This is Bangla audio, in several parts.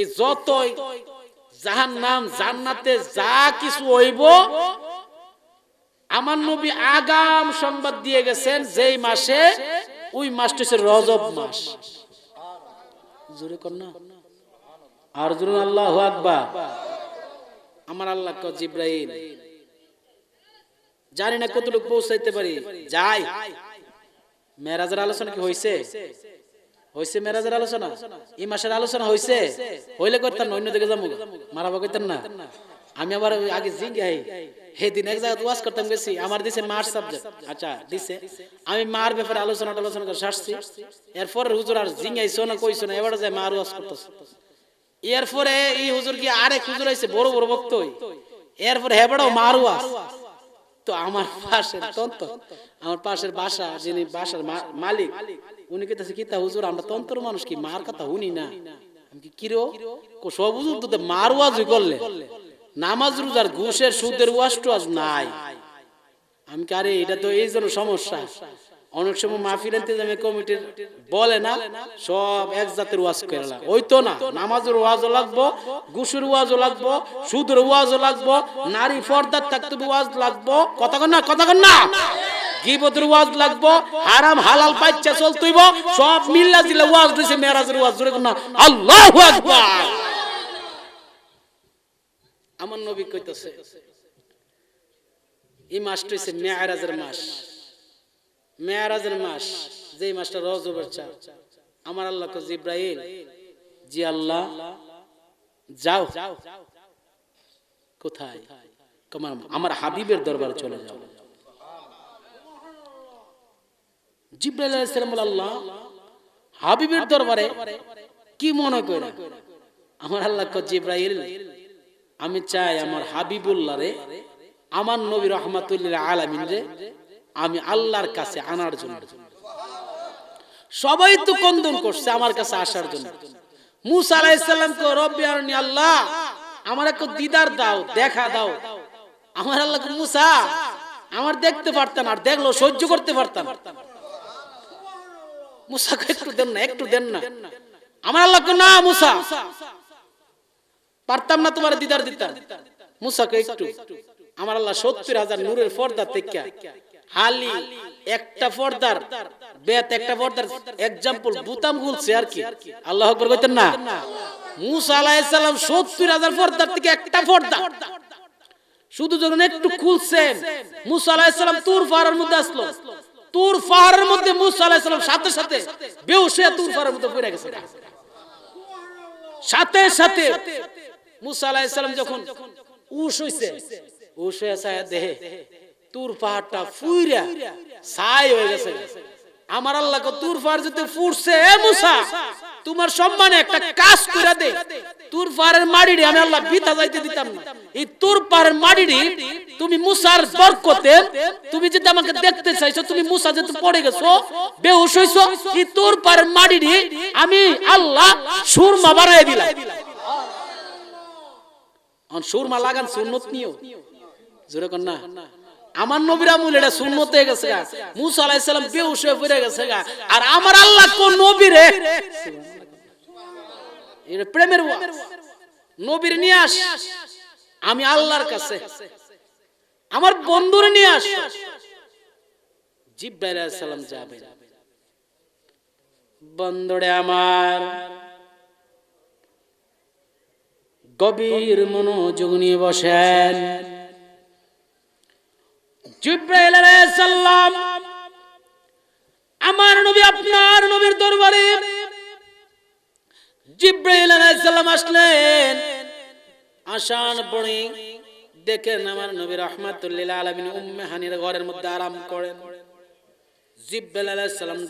এই যতই জাহান নাম জান্নাতে যা কিছু হইব, আমার নবী আগাম সংবাদ দিয়ে গেছেন যেই মাসে, ওই মাসটা হচ্ছে রজব মাস। জোরে না। আর জোরে আল্লাহ আকবার। আমার আল্লাহ ক জিব্রাইল, জানি না কতটুকু পৌঁছাইতে পারি। যাই। মেরাজের আলোচনা কি হইছে? হইছে মেরাজের আলোচনা? এই মাসের আলোচনা হইছে? হইলে করতাম অন্য দিকে যাব মারাবা করতেন না। আমি আবার আগে জিঙ্গাই হে দিন এক জায়গায় ওয়াজ করতাম, গেছি। আমার দিছে মার সাবজেক্ট আচ্ছা দিছে। আমি মার ব্যাপারে আলোচনা আলোচনা করে শাসছি এরপর হুজুর আর জিঙ্গাইছো না কইছো না, এবার যায় মার ওয়াজ করতেছে। এরপরে এই হুজুর কি আরেক হুজুর আইছে, বড় বড় বক্তই এরপরে হেবড়াও মার ওয়াজ। তো আমার পাশের তন্ত্র, আমার পাশের বাসা, যিনি বাসার মালিক, উনি কেতেছে কি তা হুজুর, আমরা তন্ত্র মানুষ কি? মার কথা শুনি না? কি কিরো সব হুজুর তো করলে। নামাজ, রোজার, ঘুষের, সুদের ওয়াজ টোয়াজ নাই। আমি আরে, এটা তো এই জন্য সমস্যা। অনেক সময় মাহফিল ইন্তেজামে কমিটির বলে না, সব এক জাতের ওয়াজ করে ওই তো না, নামাজের ওয়াজও লাগবো, গুসুর ওয়াজও লাগবো, সুদের ওয়াজও লাগবো, নারী ফর্দার থাকতে ওয়াজ লাগবো। কথা না কথা না। গিবতের ওয়াজ লাগবো, হারাম হালাল পাইচ্ছা চলতইব, সব মিল্লা দিলে ওয়াজ দিছে, মেরাজের ওয়াজ, জোরে না। আল্লাহু আকবার। আমার নবী কইতাছে, এই মাসটা হচ্ছে মেয়ারাজের মাস। মেয়ারাজের মাস, যেই মাসটা রজবের চার আমার আল্লাহ কে জিব্রাইল, জি আল্লাহ, যাও। কোথায়? তোমার আমার হাবিবের দরবারে চলে যাও। মনে আমি চাই আমার হাবিবুল্লাহ রে, আমার নবী রহমাতুল্লাহ আলামিন রে আমি আল্লাহর কাছে আনার জন্য। সবাই তো কন্দন করছে আমার কাছে আসার জন্য। মুসা আলাইসাল্লাম কে রব্বি আরনি আল্লাহ, আমার একটু দিদার দাও, দেখা দাও। আমার আল্লাহ মুসা, আমার দেখতে পারতাম আর দেখল, সহ্য করতে পারতাম। মুসাকে একটু দেন না, একটু দেন না। আমার আল্লাহ না, মুসা, পারতাম না তোমার দিদার দিতাম। মুসাকে একটু, আমার আল্লাহ সত্তর হাজার নূরের পর্দা থেকে হালি, একটা পর্দার, বেত একটা পর্দার এক্সাম্পল বুতাম খুলছে আর কি। আল্লাহ আকবর কইতেন না। মুসা আলাইহিস সালাম হাজার পর্দার থেকে একটা পর্দা। শুধু যখন একটু খুলছেন, মুসা আলাইহিস সালাম তুর পাহাড়ের মধ্যে আসলো। তুর পাহাড়ের মধ্যে মুসা আলাইহিস সালাম সাথে সাথে হয়ে তুর পাহাড়ের মধ্যে পড়ে গেছে। সাথে সাথে মুসা আলাইহিস সালাম যখন উশ হইছে উশ হয়ে দেহে তুর পাহাড়টা ফুইরা ছাই হয়ে গেছে। আমার আল্লাহ কো তুর পাহাড় যদি ফুটছে এ মুসা, তোমার সম্মানে একটা কাজ করে দে। তুর পাহাড়ের মাড়িড়ি আমি আল্লাহ বিতা যাইতে দিতাম না। এই তুর পাহাড়ের মাড়িড়ি তুমি মুসার বরকতে, তুমি যদি আমাকে দেখতে চাইছো, তুমি মুসা যেহেতু পড়ে গেছো, বেহুশ হইছো, এই তুর পাহাড়ের মাড়িড়ি আমি আল্লাহ সুরমা বাড়াই দিলাম। সুরমা লাগান সুন্নত নিও। জোরে না। আমার নবীর আমল এটা সুন্নত হয়ে গেছে গা। মুসা আলাইহিস সালাম পড়ে গেছে গা। আর আমার আল্লাহ কোন নবী রে প্রেমের নবীর নিয়ে আস আমি আল্লাহর কাছে। আমার বন্ধুরে নিয়ে আস জিব্রাইল আলাইহিস সালাম যাবে। বন্ধুরে আমার, গভীর মনোযোগ নিয়ে বসেন। জিব্রাইল আমার নবী, আপনার নবীর দরবারে আসলেন। আসান দেখেন আমার আলামিন উম্মে হানির ঘরের মধ্যে আরাম করেন।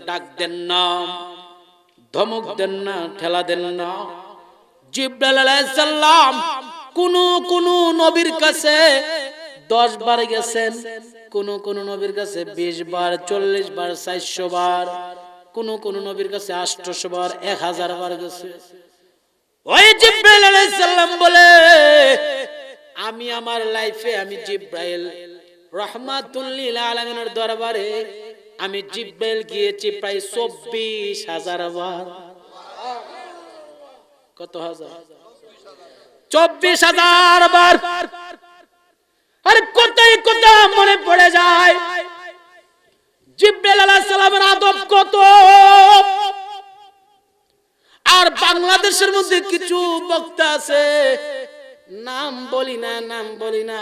ডাক দেন না, ধমক দেন না, ঠেলা দেন না। জিব্রাইল কোন কোন নবীর কাছে দশ বার গেছেন। কোন কোন নবীর কাছে বিশ বার, চল্লিশ বার, চারশো বার, কোন কোন নবীর কাছে আটশো বার, এক হাজার বার গেছে। ওই জিব্রাইল বলে, আমি আমার লাইফে আমি জিব্রাইল রহমাতুল্লিল আলমিনের দরবারে আমি জিব্রাইল গিয়েছি প্রায় চব্বিশ হাজার বার। কত হাজার? চব্বিশ হাজার বার আরে কোথায় কথা মনে পড়ে যায়? জিব্রাইল আলাইহিস সালামের আদব কত? আর বাংলাদেশের মধ্যে কিছু বক্তা আছে, নাম বলি না, নাম বলি না।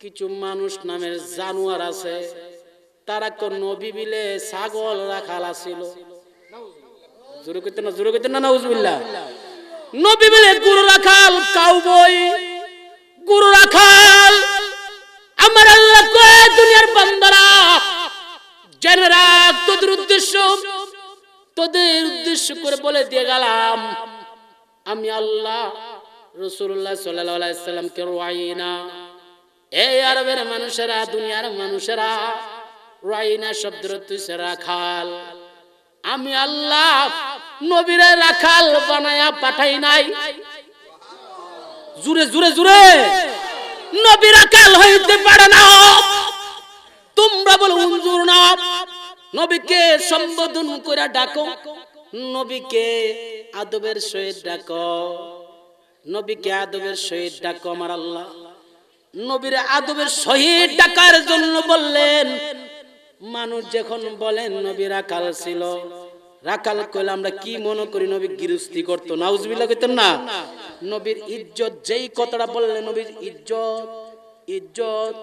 কিছু মানুষ নামের জানোয়ার আছে, তারা কোন নবী বিলে ছাগল রাখাল আছিল। জোরে কইতে না, জোরে কইতে না, নাউজুবিল্লাহ। নবী বিলে গরু রাখাল কাউবই গরু রাখাল। আমার আল্লাহ দুনিয়ার বান্দারা, জেনে রাখ, তোদের উদ্দেশ্য। তোদের উদ্দেশ্য করে বলে দিয়ে গেলাম, আমি আল্লাহ রসুল্লাহ রাখাল। আমি আল্লাহ নবীরে রাখাল বানায়া পাঠাই নাই। জুরে জুরে জুরে নবী রাখাল হইতে পারে না। তোমরা বলো, হুজুর না। নবীকে সম্বোধন করে ডাকো। নবীকে আদবের সহিত ডাকো। নবীকে আদবের সহিত ডাকো আমার আল্লাহ। নবীর আদবের সহিত ডাকার জন্য বললেন, মানুষ যখন বলেন, নবীরা কাল ছিল রাখাল কইলে, আমরা কি মনে করি নবী গিরস্তি করতো? নাউজবিল্লাহ কইতেন, না। নবীর ইজ্জত, যেই কথাটা বললেন, নবীর ইজ্জত ইজ্জত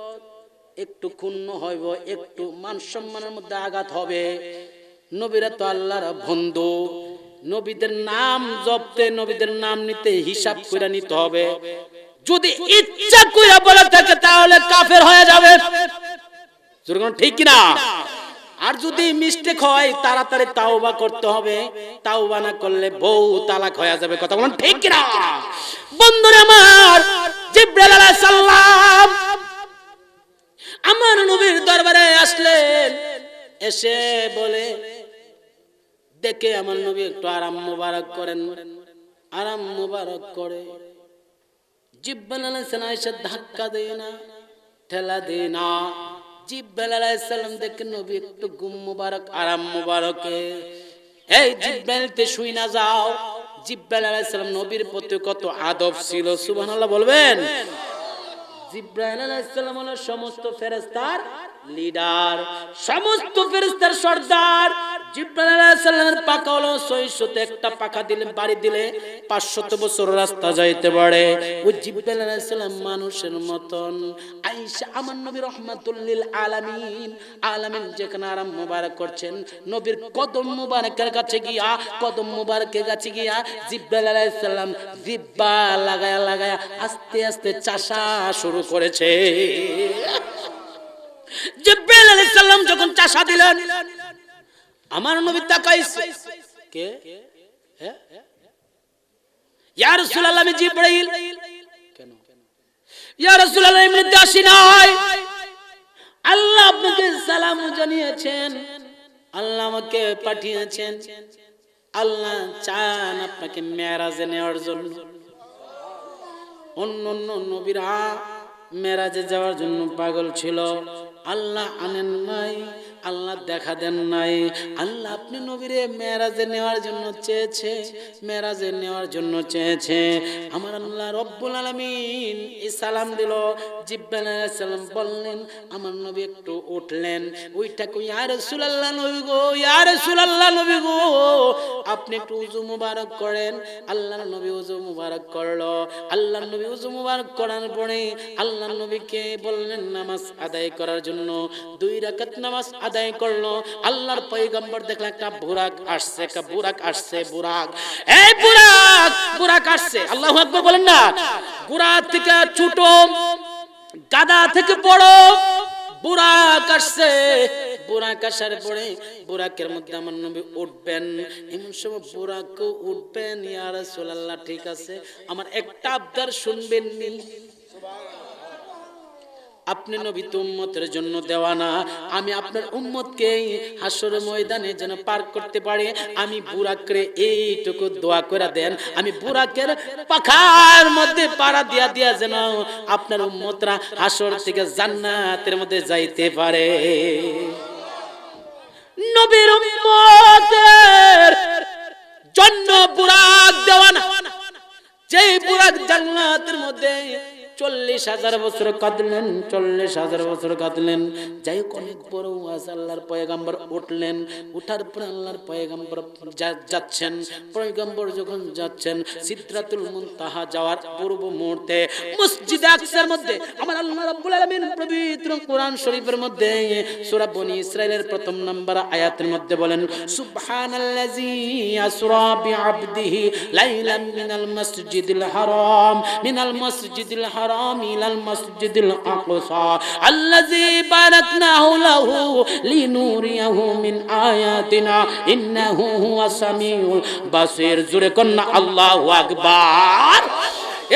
একটু ক্ষুণ্ণ হইব, একটু মান সম্মানের মধ্যে আঘাত হবে। নবীরা তো আল্লাহর বন্ধু, নবীদের নাম জপতে, নবীদের নাম নিতে হিসাব করে নিতে হবে। যদি ইচ্ছা করে বলে থাকে, তাহলে কাফের হয়ে যাবে। ঠিক কিনা? আর যদি মিস্টেক হয়, তাড়াতাড়ি তাওবা করতে হবে। তাওবা না করলে বউ তালাক হয়ে যাবে। কথা বলেন ঠিক কিনা? বন্ধুরা আমার, জিব্রাইল আলাইহিস সালাম আমার নবীর দরবারে আসলেন। এসে বলে, দেখে আমার নবী একটু আরাম মুবারক করেন। আরাম মুবারক করে। জিব্বাল আলাইসালাম এসে ধাক্কা দেয় না, ঠেলা দেয় না। জিব্বাল আলাইসালাম দেখে নবী একটু গুম মুবারক, আরাম মুবারকে। এই জিব্বালতে শুই না যাও। জিব্বাল আলাইসালাম নবীর প্রতি কত আদব ছিল, সুবহানাল্লাহ বলবেন? জিব্রাইল আলাইহিস সালাম হলো সমস্ত ফেরেশতার লিডার, সমস্ত ফেরেশতার সর্দার। জিব্রাইল আলাইহিস সালামের পাকা হলো 600 একটা পাখা দিলে, বাড়ি দিলে 500 বছর রাস্তা যাইতে পারে। ওই জিব্রাইল আলাইহিস সালাম মানুষের মতন। আয়েশা, আমার নবী রহমাতুল লিল আলামিন আলামিন যেখানে আরাম মোবারক করছেন, নবীর কাছে কাছে জিব্বা লাগায়া লাগায়া আস্তে আস্তে চাষা শুরু করেছে। যখন চাষা দিলেন। আমার নবী তাকাইছে কে? ইয়া রাসূলুল্লাহ আমি কেন? ইয়া রাসূলুল্লাহ এমনিতে আসি নাই আল্লাহ আপনাকে সালাম জানিয়েছেন। আল্লাহ আমাকে পাঠিয়েছেন। আল্লাহ চান আপনাকে মেরাজে নেওয়ার জন্য। অন্য অন্য নবীরা মেরাজে যাওয়ার জন্য পাগল ছিল। আল্লাহ আনেন নাই। আল্লাহ দেখা দেন নাই। আল্লাহ আপনি নবীরে মেরাজে নেওয়ার জন্য চেয়েছে মেরাজে নেওয়ার জন্য চেয়েছে। আমার আল্লাহ রব্বুল আলামিন এই সালাম দিল। সালাম বললেন, আমার নবী একটু উঠলেন। ওইটা কই, ইয়া রাসূলুল্লাহ নবী গো, ইয়া রাসূলুল্লাহ নবী গো। আপনি একটু উজু মুবারক করেন। আল্লাহ নবী উজু মুবারক করল। আল্লাহ নবী উজু মুবারক করার পরে আল্লাহর নবীকে বললেন, নামাজ আদায় করার জন্য দুই রাকাত নামাজ আদায় করল। আল্লাহর পয়গম্বর দেখলেন একটা বুরাক আসছে, একটা বুরাক আসছে, বুরাক। এই বুরাক বুরাক আসছে। আল্লাহু আকবার বলেন না। বুরাক থেকে ছোট, গাদা থেকে বড় বুরাক আসছে। বুরাক আসার পরে বুরাকের মধ্যে আমার নবী উঠবেন। এমন সময় বুরাক উঠবেন, ইয়া রাসূলুল্লাহ, ঠিক আছে? আমার একটা আবদার শুনবেন নি আপনি নবী তো উম্মতের জন্য দেওয়া না। আমি আপনার উম্মতকে হাসর ময়দানে যেন পার করতে পারে। আমি বুরাকরে এইটুকু দোয়া করে দেন। আমি বুরাকের পাখার মধ্যে পাড়া দিয়া দিয়া যেন আপনার উম্মতরা হাসর থেকে জান্নাতের মধ্যে যাইতে পারে। নবীর উম্মতের চন্ন বুরাক দেওয়ানা যেই বুরাক জান্নাতের মধ্যে চল্লিশ হাজার বছর কাঁদলেন, চল্লিশ হাজার বছর কাঁদলেন। যাই হোক, অনেক বড় ওয়াজ, আল্লাহর পয়গাম্বর উঠলেন। উঠার পর আল্লাহর পয়গাম্বর যাচ্ছেন। পয়গাম্বর যখন যাচ্ছেন সিদ্ধাতুল মুনতাহা যাওয়ার পূর্ব মুহূর্তে মসজিদ আকসার মধ্যে, আমার আল্লাহ রাব্বুল আলামিন পবিত্র কোরআন শরীফের মধ্যে সূরা বনি ইসরাইলের প্রথম নাম্বার আয়াতের মধ্যে বলেন, সুবহানাল্লাযী আসরা বিআবদিহি লাইলাম মিনাল মাসজিদিল হারাম। মিনাল মাসজিদিল হারাম মাসজিদিল আকসা আল্লাযী বারাকনাহু লাহু লিনুরিয়াহু মিন আয়াতিনা ইন্নাহু হুয়াস সামিউল বাসির জুরে কন্না আল্লাহু আকবার।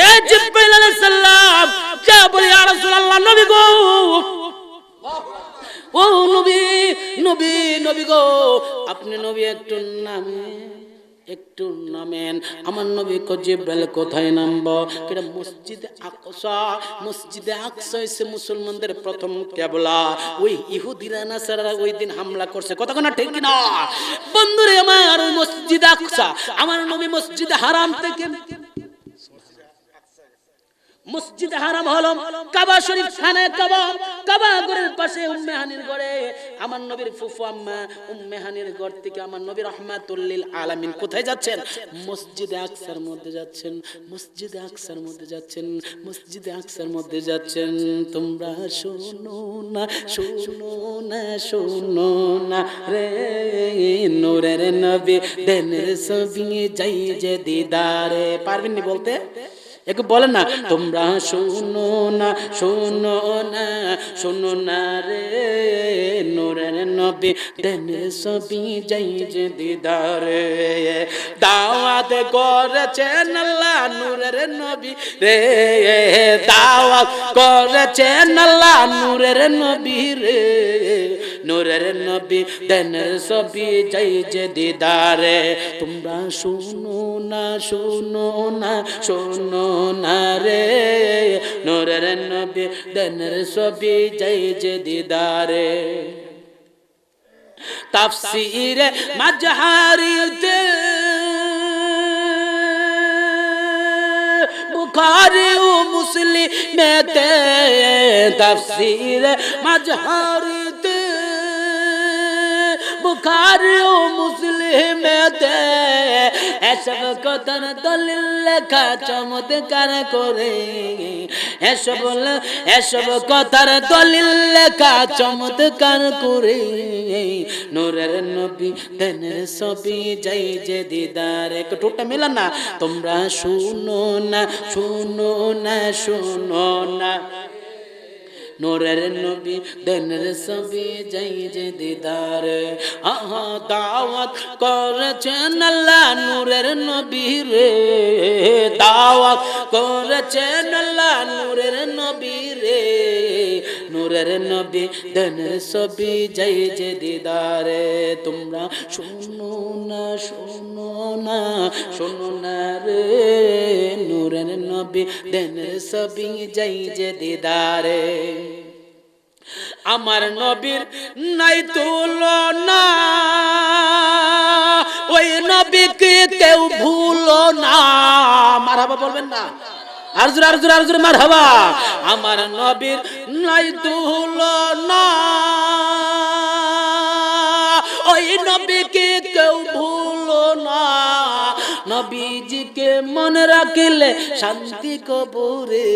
এ জিব্রাইল আলাইহিস সালাম, যা বলি, ইয়া রাসূলুল্লাহ, নবী গো। ও নবী নবী নবী গো, আপনি নবী একটু নামেন একটু নামেন। আমার নবী জিব্রাইল কোথায় নামব? কেটা মসজিদে আকসা মসজিদে আকসা হয়েছে মুসলমানদের প্রথম কেবলা। ওই ইহুদিরা নাসারা ওই দিন হামলা করছে। কত না ঠিক না বন্ধুরে আমার, ওই মসজিদে আকসা। আমার নবী মসজিদে হারাম থেকে মসজিদ হারাম হলম, কাবা শরীফ খানে কাবা কাবা ঘরের পাশে উম্মে হানির ঘরে। আমার নবীর ফুফু আম্মা, উম্মে হানির ঘর থেকে আমার নবী রহমাতুল্লিল আলামিন কোথায় যাচ্ছেন? মসজিদে আকসার মধ্যে যাচ্ছেন, মসজিদে আকসার মধ্যে যাচ্ছেন, মসজিদে আকসার মধ্যে যাচ্ছেন। তোমরা শোনো না শোনো না শোনো না রে নূরের নবী দেনের ছবি যাই যে দিদারে। পারবেন নি বলতে? একটু বলেন না, তোমরা শোনো না শোনো না শোনো না রে নোরের নবী দেন সবই যাই যে দিদারে। দাওয়াত করেছেন আল্লাহ নূরের নবী রে, দাওয়াত করেছেন আল্লাহ নূরের নবী রে। নূরের নবী, দেন সবই যাই যে দিদারে। তোমরা শোনো না শোনো না শোনো না রে। নূরের নবী দেনের সবই যাই যে দিদারে। তাফসিরে মাজহারিতে বুখারি ও মুসলিমেতে তাফসিরে মাজহারিতে বুখারি ও মুসলিমেতে এসব কথার দলিল লেখা চমৎকার করে। এসব এসব কথার দলিল লেখা চমৎকার করে। নূরের নবী তেনের সবই যাই যে দিদার, একটু টোটা মেলা না। তোমরা শুনো না শুনো না শুনো না। নূরের নবী, দেনের সবই যাই যে দিদার। আহা, দাওয়াত করেছেন আল্লাহ নূরের নবী রে। দাওয়াত করেছেন আল্লাহ নূরের নবী রে। নূরের নবী, দেনের সবই যাই যে দিদারে। তোমরা শুনো না শুনো না শুনো না রে নূরের নবী দেনের সবই যাই যে দিদারে। আমার নবীর নাই তুলনা, ওই নবীকে কেউ ভুলো না। মারহাবা বলবেন না। আর জোরে আর জোরে আর জোরে আমার নবীর নাই তুলনা, ওই নবীকে মনে রাখিলে শান্তি কবরে,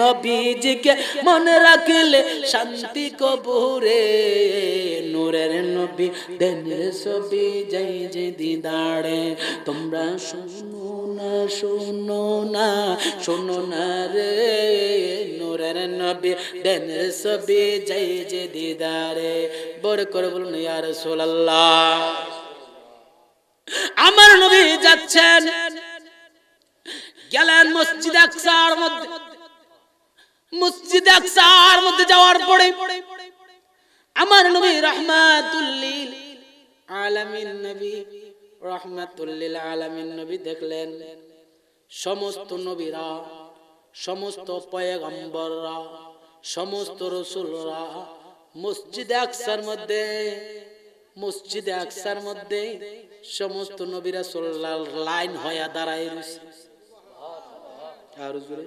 নবীজিকে মনে রাখিলে শান্তি কবরে। নূরের নবী দেনের ছবি যাই যে দিদারে, তোমরা শুনো না শুনো না শুনো না রে। নূরের নবী দেনের ছবি যাই যে দিদারে, বড় করে বলুন ইয়ার সোলাল্লাহ আমার নবী যাচ্ছেন গেলেন মসজিদ আকসার মধ্যে। মসজিদ আকসার মধ্যে যাওয়ার পরে আমার নবী রহমাতুল্লিল আলামিন নবী, রহমাতুল্লিল আলামিন নবী দেখলেন, সমস্ত নবীরা, সমস্ত পয়গম্বররা, সমস্ত রসুলরা মসজিদ আকসার মধ্যে, মসজিদে আকসার মধ্যে সমস্ত নবীরা সাল্লাল্লাহ লাইন হয়ে দাঁড়ায় রয়েছে আর জোরে।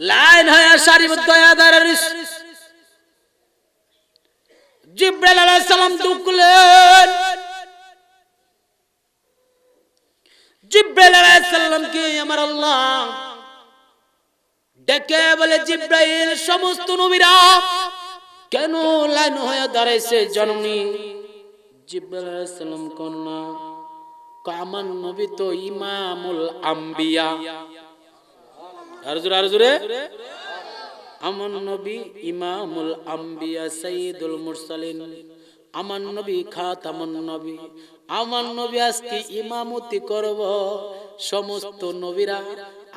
লাইন হয়ে সারিবদ্ধ জিব্রাইল আলাইহিস সালাম জিব্রাইল আলাইহিস সালামকে আমার আল্লাহ ডেকে বলে, জিব্রাইল, সমস্ত নবীরা কেন লাইন হয়ে দাঁড়াইছে জননী? জিব্রাইল আলাইহিস সালাম কন্যা কামান নবী তো ইমামুল আম্বিয়া। আর জোরে আর জোরে। আমার নবী ইমামুল আম্বিয়া সাইয়্যিদুল মুরসালিন। আমার নবী খাতামুন নবী। আমার নবী আজকে ইমামতি করব। সমস্ত নবীরা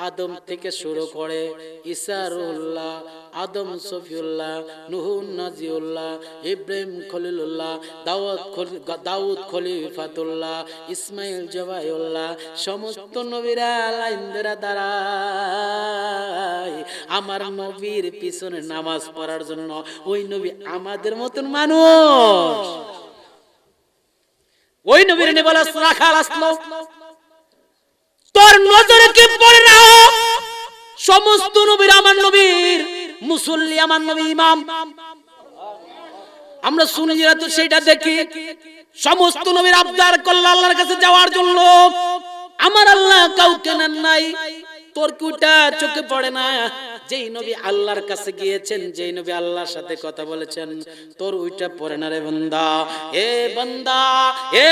আদম থেকে শুরু করে ইসারুল্লাহ আদম, সফিউল্লাহ নুহুন নাজিউল্লাহ, ইব্রাহিম, খলিলুল্লাহ, দাউদ দাউদ খলিফাতুল্লাহ, ইসমাইল, জবাইউল্লাহ, সমস্ত নবীরা লাইন ধরে দাঁড়ায়। আমার নবীর পিছনে নামাজ পড়ার জন্য ওই নবী আমাদের মতন মানুষ। ওই নবীর নিয়ে বলে রাখাল আসলো তোর নজরে কি পড়ে না সমস্ত নবীর আমার নবীর, মুসল্লি আমার নবী ইমাম। আমরা সুন্নিরা তো সেটা দেখি। সমস্ত নবীর আবদার করল আল্লাহর কাছে যাওয়ার জন্য। আমার আল্লাহ কাউকে নেন নাই। তোর কুটা চোখে পড়ে না? যেই নবী আল্লাহর কাছে গিয়েছেন, যেই নবী আল্লাহর সাথে কথা বলেছেন, তোর ওইটা পড়ে না রে বান্দা। এ বান্দা, এ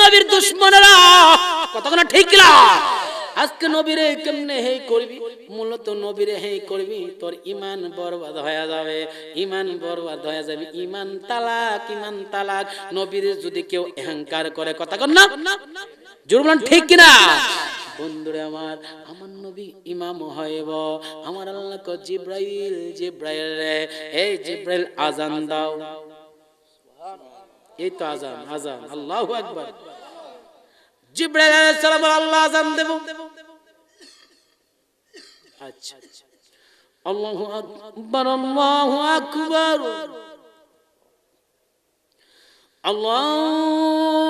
নবীর দুশ্মনেরা কতক্ষণ ঠিক না আজকে নবীরে কেমনে হেই করবি? মূলত নবীরে হেই করবি, তোর ইমান বরবাদ হয়ে যাবে ইমান বরবাদ হয়ে যাবে ইমান তালাক ইমান তালাক। নবীর যদি কেউ অহংকার করে, কথা কর না? জোর ঠিক কিনা? বন্ধুরে আমার আমার নবী ইমাম হইব। আমার আল্লাহ জিব্রাইল জিব্রাইল রে। এই জিব্রাইল আজান দাও। এই তো আজান আজান আল্লাহ আকবার। জিব্রাইল আল্লাহ আজান দেব। আচ্ছা। আল্লাহু আকবার আল্লাহু আকবার। আল্লাহু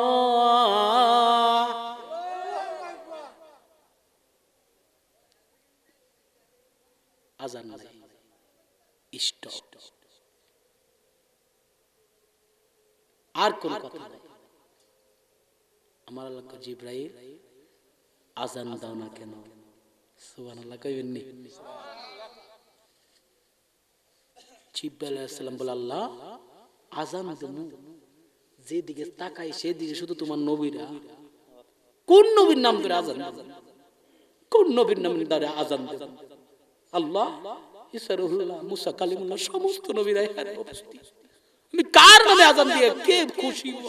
ইষ্ট আর কোন কথা নাই। আমার আল্লাহ জিব্রাইল আজান দাও না কেন? সুবহানাল্লাহ কইবেন নি। বলে, আল্লাহ আজান যেদিকে তাকাই সেদিকে শুধু তোমার নবীরা। কোন নবীর নাম ধরে আজান? কোন নবীর নাম ধরে আজান? আল্লাহ ইসারুল্লাহ মুসা কালিমুল্লাহ সমস্ত নবীরা এখানে উপস্থিত আমি কার নামে আজান দিয়ে কে খুশি হব?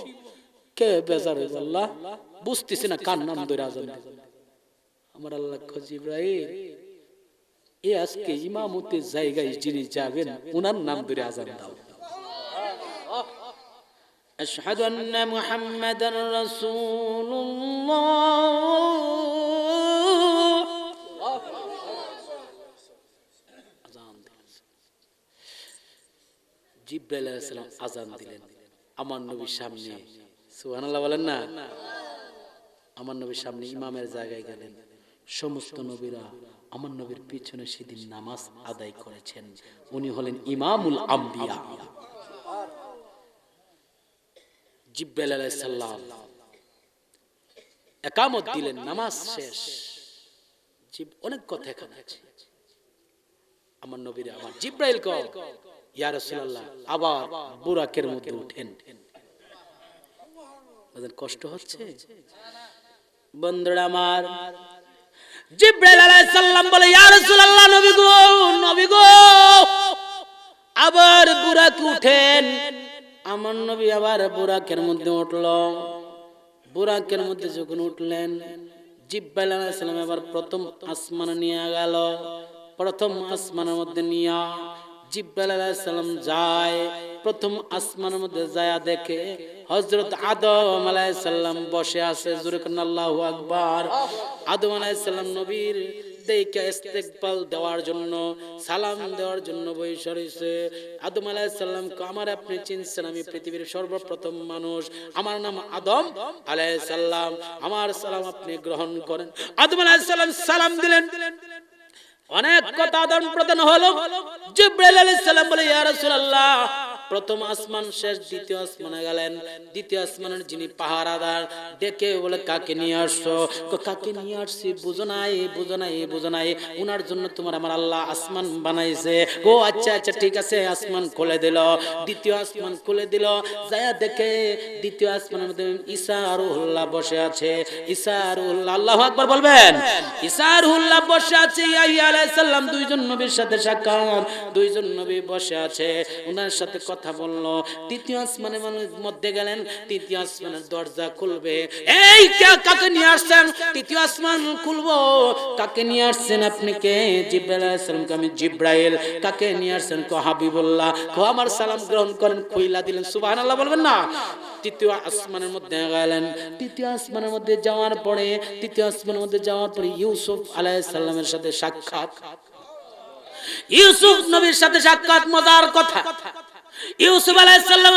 কে বেজার হইব আল্লাহ বুঝতেছি না কার নাম ধরে আজান দেব? আমার আল্লাহ জিব্রাইল এ আজকে ইমামতের জায়গায় যিনি যাবেন ওনার নাম ধরে আজান দাও أشهد أن محمد رسول জিব্রাইল আলাইহিস সালাম আজান দিলেন। আমার নবীর সামনে, সুবহানাল্লাহ বলেন না? আমার নবীর সামনে ইমামের জায়গায় গেলেন। সমস্ত নবীরা আমার নবীর পিছনে সেদিন নামাজ আদায় করেছেন। উনি হলেন ইমামুল আম্বিয়া। জিব্রাইল আলাইহিস একামত দিলেন, নামাজ শেষ। অনেক কথা এখানে আছে। আমার নবীর আমার জিব্রাইল কল আবার বুরাকের মধ্যে উঠেন। কষ্ট হচ্ছে? বন্ধুরা আমার আবার বুরাক উঠেন। আমার নবী আবার বুরাকের মধ্যে উঠল। বুরাকের মধ্যে যখন উঠলেন জিব্বাইল এবার প্রথম আসমানে নিয়ে গেল। প্রথম আসমানের মধ্যে নিয়া যায়, প্রথম আসমানের মধ্যে যায়, দেখে হযরত আদম আলাইহিস সালাম বসে আদম আলাইহিস সালাম নবীর আমার আপনি চিনছেন, আমি পৃথিবীর সর্বপ্রথম মানুষ। আমার নাম আদম আলাইহিস সালাম। আমার সালাম আপনি গ্রহণ করেন। আদম আলাইহিস সালাম সালাম দিলেন। অনেক কথা আদান প্রদান হলো জিব্রাইল আলাইহিস সালাম বলে ইয়া রাসূলুল্লাহ প্রথম আসমান, শেষ দ্বিতীয় আসমানে গেলেন। দ্বিতীয় আসমানের যিনি পাহারাদার ডেকে বলে, কাকে নিয়ে আসছো? কাকে নিয়ে আসছি? বুঝো নাই বুঝো নাই বুঝো নাই। উনার জন্য তোমার আমার আল্লাহ আসমান বানাইছে। ও আচ্ছা আচ্ছা ঠিক আছে, আসমান খুলে দিল। দ্বিতীয় আসমান খুলে দিল। যায়া দেখে দ্বিতীয় আসমানের মধ্যে ঈসা আর রুহুল্লাহ বসে আছে। ঈসা আর রুহুল্লাহ আল্লাহু আকবার বলবেন? ঈসা আর রুহুল্লাহ বসে আছে ইয়া আলাইহিস সালাম, দুইজন নবীর সাথে সাক্ষাৎ। দুইজন নবী বসে আছে। ওনার সাথে কথা বলল। তৃতীয় আসমানের মধ্যে গেলেন, তৃতীয় আসমানের দরজা খুলবে। এই কাকে নিয়ে আসছেন? তৃতীয় আসমান খুলবো। কাকে নিয়ে আসছেন আপনি কে? জিব্রাইল আমি জিব্রাইল। কাকে নিয়ে আসছেন? কো হাবিবুল্লাহ। কো আমার সালাম গ্রহণ করেন কইলা দিলেন। সুবহানাল্লাহ বলবেন না? তৃতীয় আসমানের মধ্যে গেলেন। তৃতীয় আসমানের মধ্যে যাওয়ার পরে, তৃতীয় আসমানের মধ্যে যাওয়ার পরে ইউসুফ আলাইহিস সালামের সাথে সাক্ষাৎ। ইউসুফ নবীর সাথে সাক্ষাৎ, মজার কথা। ইউসুফ আলাইসাল্লাম